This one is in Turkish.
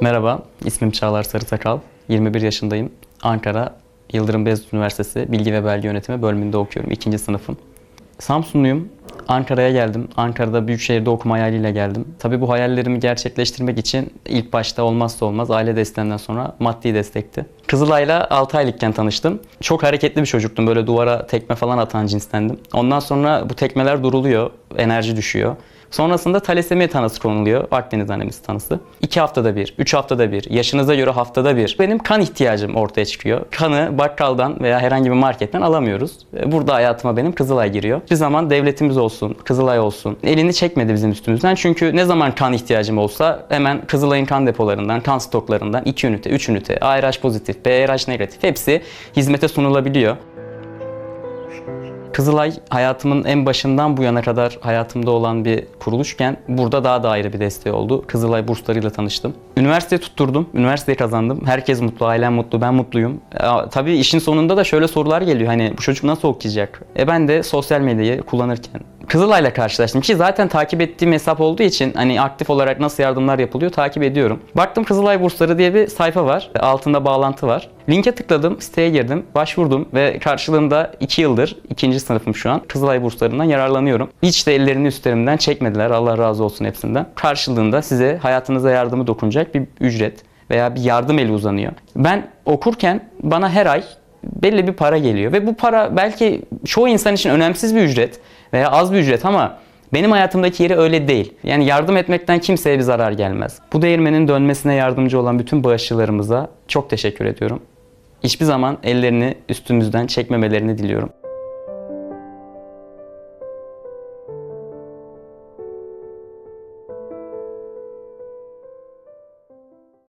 Merhaba, ismim Çağlar Sarıtakal. 21 yaşındayım. Ankara Yıldırım Beyazıt Üniversitesi Bilgi ve Belge Yönetimi bölümünde okuyorum. ikinci sınıfım. Samsunluyum. Ankara'ya geldim. Ankara'da büyük şehirde okuma hayaliyle geldim. Tabii bu hayallerimi gerçekleştirmek için ilk başta olmazsa olmaz aile desteğinden sonra maddi destekti. Kızılay'la 6 aylıkken tanıştım. Çok hareketli bir çocuktum. Böyle duvara tekme falan atan cinstendim. Ondan sonra bu tekmeler duruluyor. Enerji düşüyor. Sonrasında talasemi tanısı konuluyor. Akdeniz anemisi tanısı. 2 haftada bir, 3 haftada bir, yaşınıza göre haftada bir. Benim kan ihtiyacım ortaya çıkıyor. Kanı bakkaldan veya herhangi bir marketten alamıyoruz. Burada hayatıma benim Kızılay giriyor. Bir zaman devletimiz olsun, Kızılay olsun. Elini çekmedi bizim üstümüzden. Çünkü ne zaman kan ihtiyacım olsa hemen Kızılay'ın kan depolarından, kan stoklarından 2 ünite, 3 ünite, ARH pozitif, BRH negatif hepsi hizmete sunulabiliyor. Kızılay hayatımın en başından bu yana kadar hayatımda olan bir kuruluşken burada daha da ayrı bir desteği oldu. Kızılay burslarıyla tanıştım. Üniversite tutturdum. Üniversiteyi kazandım. Herkes mutlu, ailem mutlu, ben mutluyum. Ya, tabii işin sonunda da şöyle sorular geliyor. Hani bu çocuk nasıl okuyacak? E ben de sosyal medyayı kullanırken Kızılay'la karşılaştım ki zaten takip ettiğim hesap olduğu için hani aktif olarak nasıl yardımlar yapılıyor takip ediyorum. Baktım Kızılay Bursları diye bir sayfa var. Altında bağlantı var. Linke tıkladım, siteye girdim, başvurdum ve karşılığında 2 yıldır, ikinci sınıfım şu an, Kızılay burslarından yararlanıyorum. Hiç de ellerini üstlerimden çekmediler, Allah razı olsun hepsinden. Karşılığında size hayatınıza yardımı dokunacak bir ücret veya bir yardım eli uzanıyor. Ben okurken bana her ay belli bir para geliyor ve bu para belki çoğu insan için önemsiz bir ücret veya az bir ücret ama benim hayatımdaki yeri öyle değil. Yani yardım etmekten kimseye bir zarar gelmez. Bu değirmenin dönmesine yardımcı olan bütün bağışçılarımıza çok teşekkür ediyorum. Hiçbir zaman ellerini üstümüzden çekmemelerini diliyorum.